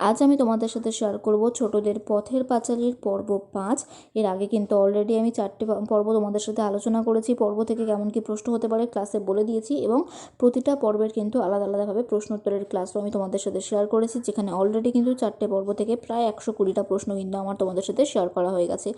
আজ আমি তোমাদের সাথে শেয়ার করব ছোটদের পথের পাঁচালীর পর্ব পাঁচ। এর আগে কিন্তু অলরেডি আমি চারটে পর্ব তোমাদের সাথে আলোচনা করেছি। পর্ব থেকে কেমন কি প্রশ্ন হতে পারে ক্লাসে বলে দিয়েছি এবং প্রতিটা পর্বের কিন্তু আলাদা আলাদাভাবে প্রশ্নোত্তরের ক্লাসও আমি তোমাদের সাথে শেয়ার করেছি, যেখানে অলরেডি কিন্তু চারটে পর্ব থেকে প্রায় একশো কুড়িটা প্রশ্ন কিন্তু আমার তোমাদের সাথে শেয়ার করা হয়ে গেছে।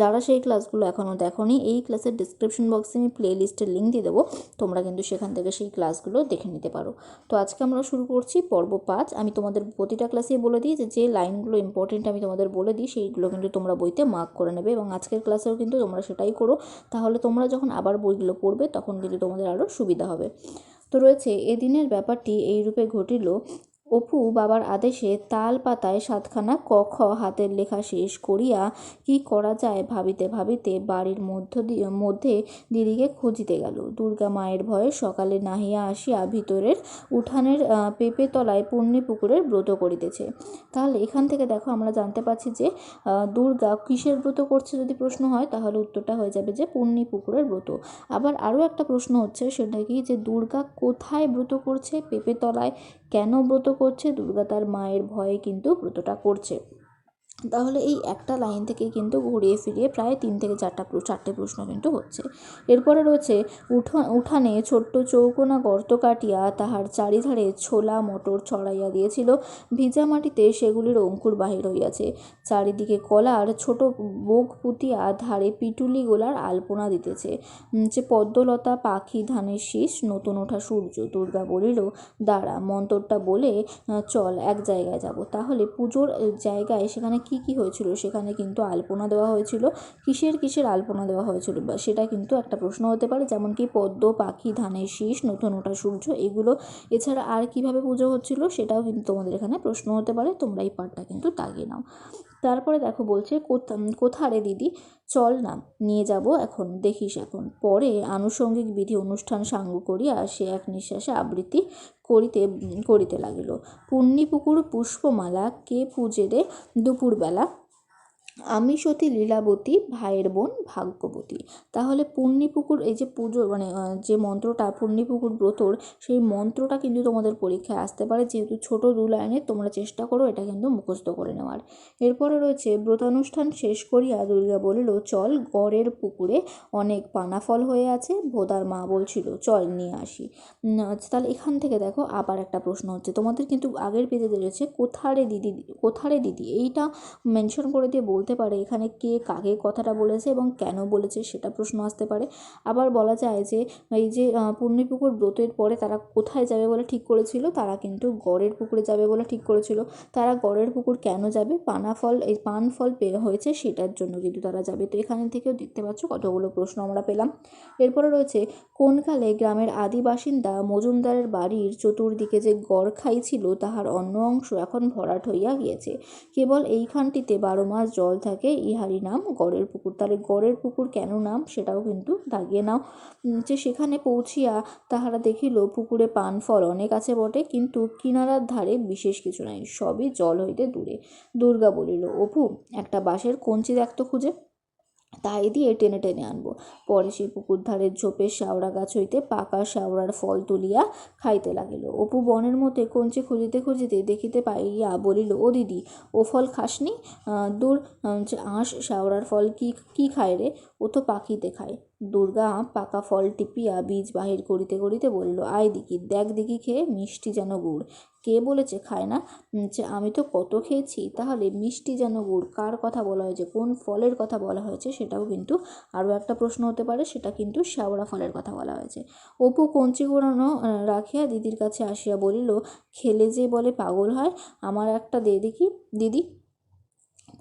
যারা সেই ক্লাসগুলো এখনও দেখোনি, এই ক্লাসের ডিসক্রিপশন বক্সে আমি প্লে লিস্টের লিঙ্ক দিয়ে দেবো। তোমরা কিন্তু সেখান থেকে সেই ক্লাসগুলো দেখে নিতে পারো। তো আজকে আমরা শুরু করছি পর্ব পাঁচ। আমি তোমাদের প্রতিটা ক্লাসে বলে দিই যে যে লাইনগুলো ইম্পর্টেন্ট আমি তোমাদের বলে দিই, সেইগুলো কিন্তু তোমরা বইতে মার্ক করে নেবে এবং আজকের ক্লাসেও কিন্তু তোমরা সেটাই করো। তাহলে তোমরা যখন আবার বইগুলো পড়বে, তখন কিন্তু তোমাদের আরও সুবিধা হবে। তো রয়েছে, এদিনের ব্যাপারটি এই রূপে ঘটিল অপু বাবার আদেশে তাল পাতায় সাতখানা ক খ হাতের লেখা শেষ করিয়া কি করা যায় ভাবিতে ভাবিতে বাড়ির মধ্য দিয়ে, মধ্যে দিদিকে খুঁজিতে গেল। দুর্গা মায়ের ভয়ে সকালে নাহিয়া আসিয়া ভিতরের উঠানের পেঁপে তলায় পুণ্যি পুকুরের ব্রত করিতেছে। তাহলে এখান থেকে দেখো আমরা জানতে পারছি যে দুর্গা কিসের ব্রত করছে যদি প্রশ্ন হয়, তাহলে উত্তরটা হয়ে যাবে যে পুণ্যি পুকুরের ব্রত। আবার আরও একটা প্রশ্ন হচ্ছে, সেটা কি যে দুর্গা কোথায় ব্রত করছে? পেঁপে তলায় কেন ব্রত করছে? দুর্গা তার মায়ের ভয়ে কিন্তু ব্রতটা করছে। তাহলে এই একটা লাইন থেকে কিন্তু ঘুরিয়ে ফিরিয়ে প্রায় তিন থেকে চারটা চারটে প্রশ্ন কিন্তু হচ্ছে। এরপরে রয়েছে, উঠা, উঠানে ছোট্ট চৌকোনা গর্ত কাটিয়া তাহার চারিধারে ছোলা মটর ছড়াইয়া দিয়েছিল। ভিজা মাটিতে সেগুলির অঙ্কুর বাহির হইয়াছে। চারিদিকে কলার ছোট বোগ পুঁতিয়া ধারে পিটুলি গোলার আলপনা দিতেছে। যে পদ্মলতা পাখি ধানের শীষ, নতুন ওঠা সূর্য। দুর্গা বলিল, দাঁড়া, মন্তরটা বলে চল এক জায়গায় যাব। তাহলে পুজোর জায়গায় সেখানে কি কি হয়েছিল? সেখানে কিন্তু আলপনা দেওয়া হয়েছিল। কিসের কিসের আলপনা দেওয়া হয়েছিল? বা সেটা কিন্তু একটা প্রশ্ন হতে পারে, যেমন কি পদ্ম, পাখি, ধানের শীষ, নতুন ওঠা সূর্য, এগুলো এছাড়া আর কীভাবে পুজো হচ্ছিল সেটাও কিন্তু তোমাদের এখানে প্রশ্ন হতে পারে। তোমরা এই পার্টটা কিন্তু দাগিয়ে নাও। তারপরে দেখো বলছে, কোথা- কোথারে দিদি? চল না, নিয়ে যাব এখন। দেখিস এখন। পরে আনুষঙ্গিক বিধি অনুষ্ঠান সাঙ্গ করিয়া সে এক নিঃশ্বাসে আবৃত্তি করিতে করিতে লাগিল। পুণ্যিপুকুর পুষ্পমালা কে পুজে রে দুপুরবেলা আমি সতী লীলাবতী, ভাইয়ের বোন, ভাগ্যবতী। তাহলে পুণ্যিপুকুর, এই যে পুজো মানে যে মন্ত্রটা, পুণ্যিপুকুর ব্রতর, সেই মন্ত্রটা কিন্তু তোমাদের পরীক্ষায় আসতে পারে। যেহেতু ছোট দু লাইনে, তোমরা চেষ্টা করো এটা কিন্তু মুখস্থ করে নেওয়ার। এরপরে রয়েছে, ব্রতানুষ্ঠান শেষ করিয়া দুর্গা বলিল, চল গড়ের পুকুরে অনেক পানাফল হয়ে আছে, ভোদার মা বলছিল, চল নিয়ে আসি। তাহলে এখান থেকে দেখো আবার একটা প্রশ্ন হচ্ছে। তোমাদের কিন্তু আগের পেজে রয়েছে কোথারে দিদি কোথারে দিদি? এইটা মেনশন করে দিয়ে বলতে পারে, এখানে কে কাকে কথাটা বলেছে এবং কেন বলেছে সেটা প্রশ্ন আসতে পারে। আবার বলা যায় যে, এই যে পুণ্যপুকুর ব্রতের পরে তারা কোথায় যাবে বলে ঠিক করেছিল, তারা কিন্তু গড়ের পুকুরে যাবে বলে ঠিক করেছিল। তারা গড়ের পুকুর কেন যাবে? পানা ফল, এই পান ফল পেয়ে হয়েছে সেটার জন্য কিন্তু তারা যাবে। তো এখানে থেকেও দেখতে পাচ্ছ কতগুলো প্রশ্ন আমরা পেলাম। এরপরে রয়েছে কোনকালে গ্রামের আদি বাসিন্দা মজুমদারের বাড়ির চতুর্দিকে যে গড় খাই ছিল তাহার অন্য অংশ এখন ভরাট হইয়া গিয়েছে। কেবল এইখানটিতে বারো মাস জল থাকে, ইহারই নাম গড়ের পুকুর। তাহলে গড়ের পুকুর কেন নাম সেটাও কিন্তু দাগিয়ে নাও। যে সেখানে পৌঁছিয়া তাহারা দেখিল, পুকুরে পান ফল অনেক আছে বটে, কিন্তু কিনারার ধারে বিশেষ কিছু নাই, সবই জল হইতে দূরে। দুর্গা বলিল, অপু, একটা বাঁশের কঞ্চি দেখতো খুঁজে। তাই দিয়ে টেনে টেনে আনব। পরে সেই পুকুর ধারের ঝোপের শ্যাওড়া গাছ হইতে পাকা শ্যাওড়ার ফল তুলিয়া খাইতে লাগিল। অপু বনের মধ্যে কঞ্চি খুঁজিতে খুঁজিতে দেখিতে পাইয়া বলিল, ও দিদি, ও ফল খাসনি? দূর আঁশ, শ্যাওড়ার ফল কি কি খায় রে? ও তো পাখিতে খায়। দুর্গা পাকা ফল টিপিয়া বীজ বাহির করিতে করিতে বলিল আয় দিকি দেখ দিকি খেয়ে মিষ্টি যেন গুড়। কে বলেছে খায় না যে আমি তো কত খেয়েছি তাহলে মিষ্টি যেন গুড় কার কথা বলা হয়েছে কোন ফলের কথা বলা হয়েছে সেটাও কিন্তু আরও একটা প্রশ্ন হতে পারে সেটা কিন্তু শ্যাওড়া ফলের কথা বলা হয়েছে। অপু কঞ্চি আহ, রাখিয়া দিদির কাছে আসিয়া বলিল খেলে যে বলে পাগল হয় আমার একটা দে দেখি দিদি।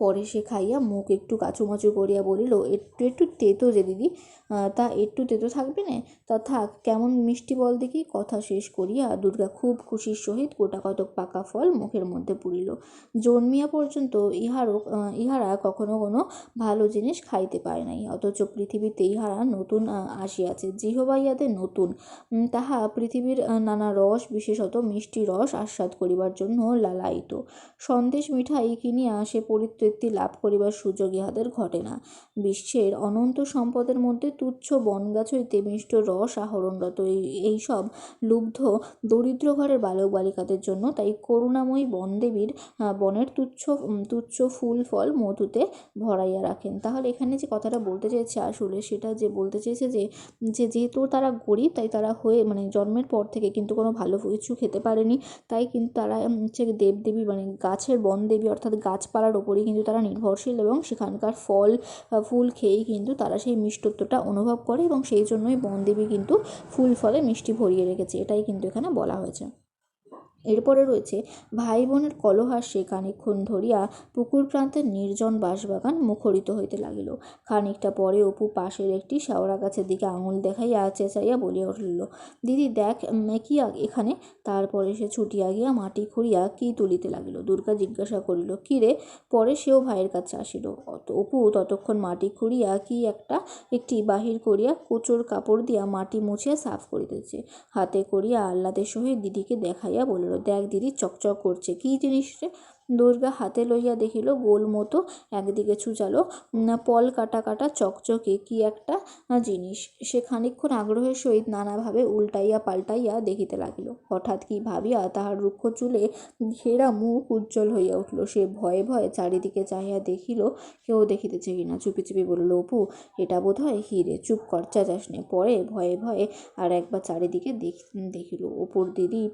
পরে সে খাইয়া মুখ একটু কাচুমাচু করিয়া বলিল, একটু একটু তেতো যে দিদি তা একটু তেতো থাকবে না? তা থাক, কেমন মিষ্টি বল দেখি। কথা শেষ করিয়া দুর্গা খুব খুশির সহিত গোটা কতক পাকা ফল মুখের মধ্যে পুরিল জন্মিয়া পর্যন্ত ইহারও ইহারা কখনো কোনো ভালো জিনিস খাইতে পায় নাই, অথচ পৃথিবীতে ইহারা নতুন আসিয়াছে। জিহবা নতুন। তাহা পৃথিবীর নানা রস, বিশেষত মিষ্টি রস আস্বাদ করিবার জন্য লালায়িত। সন্দেশ মিঠাই কিনিয়া সে পরিত্রে প্রবৃত্তি লাভ করিবার সুযোগ ইহাদের ঘটে না। বিশ্বের অনন্ত সম্পদের মধ্যে তুচ্ছ বনগাছ হইতে মিষ্ট রস আহরণরত। এই এইসব লুব্ধ দরিদ্র ঘরের বালক বালিকাদের জন্য তাই করুণাময়ী বনদেবীর বনের তুচ্ছ তুচ্ছ ফুল, ফল মধুতে ভরাইয়া রাখেন। তাহলে এখানে যে কথাটা বলতে চাইছে আসলে, সেটা যে বলতে চেয়েছে যে যে যেহেতু তারা গরিব, তাই তারা হয়ে মানে জন্মের পর থেকে কিন্তু কোনো ভালো কিছু খেতে পারেনি। তাই কিন্তু তারা হচ্ছে দেবদেবী মানে গাছের বনদেবী, অর্থাৎ গাছপালার ওপরেই কিন্তু তারা নির্ভরশীল এবং সেখানকার ফল ফুল খেয়েই কিন্তু তারা সেই মিষ্টত্বটা অনুভব করে এবং সেই জন্যই বনদেবী কিন্তু ফুল ফলে মিষ্টি ভরিয়ে রেখেছে। এটাই কিন্তু এখানে বলা হয়েছে। এরপরে রয়েছে ভাই বোনের কলহাস্যে খানিকক্ষণ ধরিয়া পুকুর প্রান্তের নির্জন বাঁশবাগান মুখরিত হইতে লাগিল। খানিকটা পরে অপু পাশের একটি শেওড়া গাছের দিকে আঙুল দেখাইয়া চেঁচাইয়া বলিয়া উঠিল, দিদি, দেখ কি এখানে। তারপরে সে ছুটিয়া গিয়া মাটি খুঁড়িয়া কি তুলিতে লাগিল। দুর্গা জিজ্ঞাসা করিল, কি রে? পরে সেও ভাইয়ের কাছে আসিল। অপু ততক্ষণ মাটি খুঁড়িয়া কি একটা, একটি বাহির করিয়া কোচর কাপড় দিয়া মাটি মুছিয়া সাফ করিতেছে। হাতে করিয়া আহ্লাদের সহিত দিদিকে দেখাইয়া বলিল দেখ দিদি, চকচক করছে। কী জিনিস রে? দুর্গা হাতে লইয়া দেখিল গোল মতো একদিকে ছুচালো পল কাটা কাটা চকচকে কি একটা জিনিস। সে খানিকক্ষণ আগ্রহের সহিত নানাভাবে উল্টাইয়া পাল্টাইয়া দেখিতে লাগিল। হঠাৎ কি ভাবিয়া তাহার রুক্ষ চুলে ঘেরা মুখ উজ্জ্বল হইয়া উঠিল। সে ভয়ে ভয়ে চারিদিকে চাহিয়া দেখিল, কেউ দেখিতেছে কিনা চুপি চুপি বলিল, অপু, এটা বোধ হয় হিরে। চুপ কর, চাচাস নে। পরে ভয়ে ভয়ে আর একবার চারিদিকে দেখিল, অপুর দিদি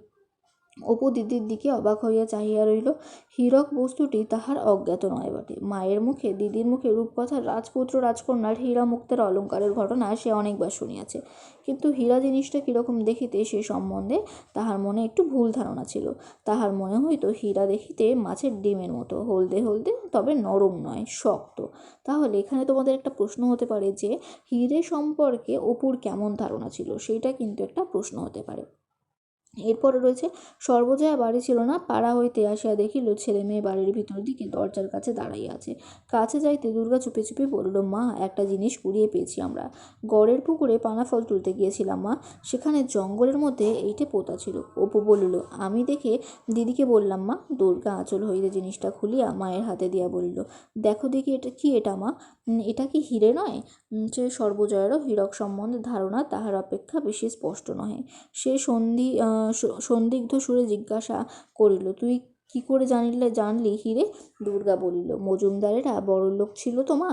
অপু দিদির দিকে অবাক হইয়া চাহিয়া রইল। হীরক বস্তুটি তাহার অজ্ঞাত নয় বটে। মায়ের মুখে, দিদির মুখে রূপকথার রাজপুত্র রাজকন্যার হীরা মুক্তের অলঙ্কারের ঘটনা সে অনেকবার শুনিয়াছে। কিন্তু হীরা জিনিসটা কীরকম দেখিতে সে সম্বন্ধে তাহার মনে একটু ভুল ধারণা ছিল। তাহার মনে হইত হীরা দেখিতে মাছের ডিমের মতো, হলদে হলদে, তবে নরম নয়, শক্ত। তাহলে এখানে তোমাদের একটা প্রশ্ন হতে পারে যে, হীরে সম্পর্কে অপুর কেমন ধারণা ছিল? সেইটা কিন্তু একটা প্রশ্ন হতে পারে। এরপরে রয়েছে, সর্বজয়া বাড়ি ছিল না, পাড়া হইতে আসিয়া দেখিল ছেলে মেয়ে বাড়ির ভিতর দিকে দরজার কাছে দাঁড়াইয়া আছে। কাছে যাইতে দুর্গা চুপে চুপে বলল, মা, একটা জিনিস কুড়িয়ে পেয়েছি আমরা। গড়ের পুকুরে পানা ফল তুলতে গিয়েছিলাম, মা। সেখানে জঙ্গলের মধ্যে এইটে পোতা ছিল। অপু বলিল, আমি দেখে দিদিকে বললাম, মা, দুর্গা আঁচল হইতে জিনিসটা খুলিয়া মায়ের হাতে দিয়া বলিল, দেখো দেখি এটা কি এটা, মা? এটা কি হিরে নয়? সে সর্বজয়েরও হীরক সম্বন্ধে ধারণা, তাহার অপেক্ষা বেশি স্পষ্ট নহে। সে সন্ধি সন্দিগ্ধ সুরে জিজ্ঞাসা করিল, তুই কি করে জানিলে, জানলি হিরে? দুর্গা বলিল, মজুমদারেরা বড়লোক ছিল তো মা?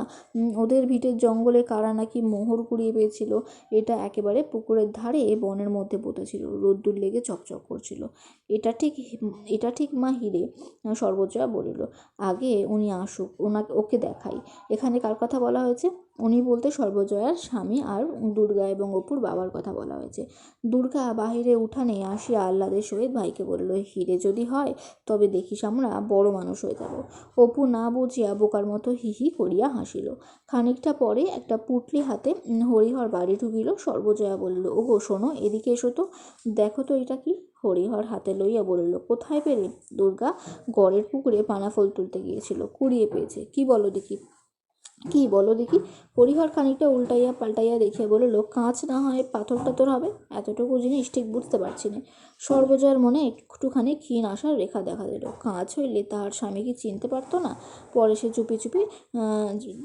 ওদের ভিটের জঙ্গলে কারা নাকি মোহর কুড়িয়ে পেয়েছিল? এটা একেবারে পুকুরের ধারে বনের মধ্যে পুঁতেছিল রোদ্দুর লেগে চকচক করছিল। এটা ঠিক এটা ঠিক মা হিরে? সর্বজয়া বলিল, আগে উনি আসুক ওনাকে ওকে দেখাই। এখানে কার কথা বলা হয়েছে? উনি বলতে সর্বজয়ার স্বামী আর দুর্গা এবং অপুর বাবার কথা বলা হয়েছে। দুর্গা বাহিরে উঠানে আসিয়া আহ্লাদের সহিত ভাইকে বলল, হিরে যদি হয়, তবে দেখিস আমরা বড় মানুষ হয়ে যাব। অপু না বুঝিয়া বোকার মতো হিহি করিয়া হাসিল। খানিকটা পরে একটা পুটলি হাতে হরিহর বাড়ি ঢুকিল। সর্বজয়া বলিল, ওগো, শোনো, এদিকে এসো তো। দেখো তো এটা কি? হরিহর হাতে লইয়া বলিল, কোথায় পেলে? দুর্গা গড়ের পুকুরে পানাফল তুলতে গিয়েছিল, কুড়িয়ে পেয়েছে। কি বলো দেখি? কি বলো দেখি? হরিহর খানিকটা উল্টাইয়া পাল্টাইয়া দেখিয়া বলিল কাঁচ না হয় পাথর টাথর হবে? এতটুকু জিনিস ঠিক বুঝতে পারছি না। সর্বজয়ের মনে একটুখানি ক্ষীণ আসার রেখা দেখা দিল। কাঁচ হইলে তাহার স্বামী কি চিনতে পারতো না। পরে সে চুপি চুপি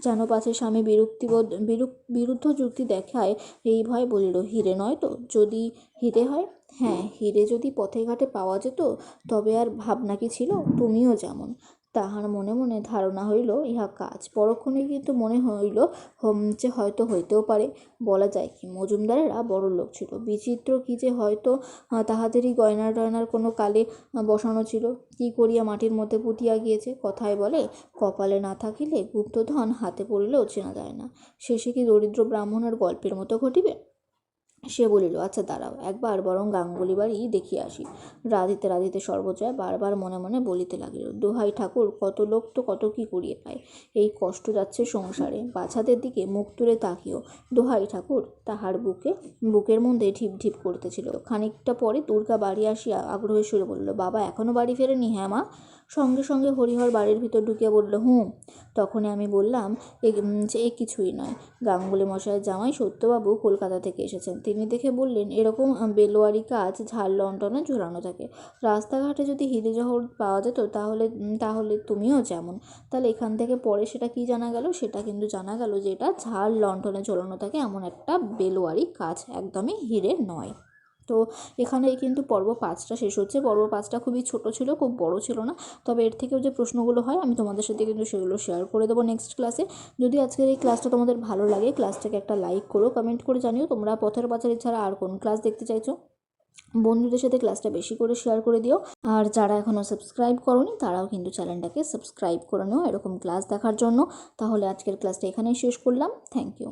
যেন পাছে স্বামী বিরক্তিবোধ বিরুদ্ধ যুক্তি দেখায় এই ভয় বলিল, হিরে নয় তো? যদি হিরে হয়? হ্যাঁ হিরে যদি পথে ঘাটে পাওয়া যেত, তবে আর ভাবনা কি ছিল? তুমিও যেমন। তাহার মনে মনে ধারণা হইল, ইহা কাজ। পরক্ষণে কিন্তু মনে হইল যে হয়তো হইতেও পারে। বলা যায় কি, মজুমদারেরা বড় লোক ছিল। বিচিত্র কি যে হয়তো তাহাদেরই গয়না টয়নার কোনো কালে বসানো ছিল। কি করিয়া মাটির মধ্যে পুঁতিয়া গিয়েছে? কথায় বলে, কপালে না থাকিলে গুপ্তধন হাতে পড়লেও চেনা যায় না। শেষে কি দরিদ্র ব্রাহ্মণের গল্পের মতো ঘটিবে? সে বলিল আচ্ছা দাঁড়াও, একবার বরং গাঙ্গুলি বাড়ি দেখিয়া আসি। রাধিতে রাধিতে সর্বজয়া বারবার মনে মনে বলিতে লাগিল, দোহাই ঠাকুর, কত লোক তো কত কি করিয়ে পায়। এই কষ্ট যাচ্ছে সংসারে, বাছাদের দিকে মুখ তুলে তাকিও। দোহাই ঠাকুর, তাহার বুকে, বুকের মধ্যে ঢিপ ঢিপ করতেছিল। খানিকটা পরে দুর্গা বাড়ি আসিয়া আগ্রহের সুরে বলল, বাবা, এখনও বাড়ি ফেরেনি হ্যাঁ মা? সঙ্গে সঙ্গে হরিহর বাড়ির ভিতর ঢুকিয়া বলল, হুম। তখনই আমি বললাম যে এ কিছুই নয়। গাঙ্গুলি মশাইয়ের জামাই সত্যবাবু কলকাতা থেকে এসেছেন। তিনি দেখে বললেন, এরকম বেলোয়ারি কাজ ঝাড় লণ্ঠনে ঝোলানো থাকে। রাস্তাঘাটে যদি হিরে জহর পাওয়া যেত, তাহলে তাহলে তুমিও যেমন। তাহলে এখান থেকে পরে সেটা কি জানা গেল? সেটা কিন্তু জানা গেল যে এটা ঝাড় লণ্ঠনে ঝোলানো থাকে এমন একটা বেলোয়ারি কাজ। একদমই হিরে নয়। তো এখানে কিন্তু পর্ব পাঁচটা শেষ হচ্ছে। পর্ব পাঁচটা খুবই ছোট ছিল, খুব বড় ছিল না। তবে এর থেকেও যে প্রশ্নগুলো হয়, আমি তোমাদের সাথে কিন্তু সেগুলো শেয়ার করে দেবো নেক্সট ক্লাসে যদি আজকের এই ক্লাসটা তোমাদের ভালো লাগে ক্লাসটাকে একটা লাইক করো কমেন্ট করে জানিও তোমরা পথের পাঁচালী ছাড়া আর কোন ক্লাস দেখতে চাইছো। বন্ধুদের সাথে ক্লাসটা বেশি করে শেয়ার করে দিও। আর যারা এখনও সাবস্ক্রাইব করনি, তারাও কিন্তু চ্যানেলটাকে সাবস্ক্রাইব করে নিও এরকম ক্লাস দেখার জন্য। তাহলে আজকের ক্লাসটা এখানেই শেষ করলাম। Thank you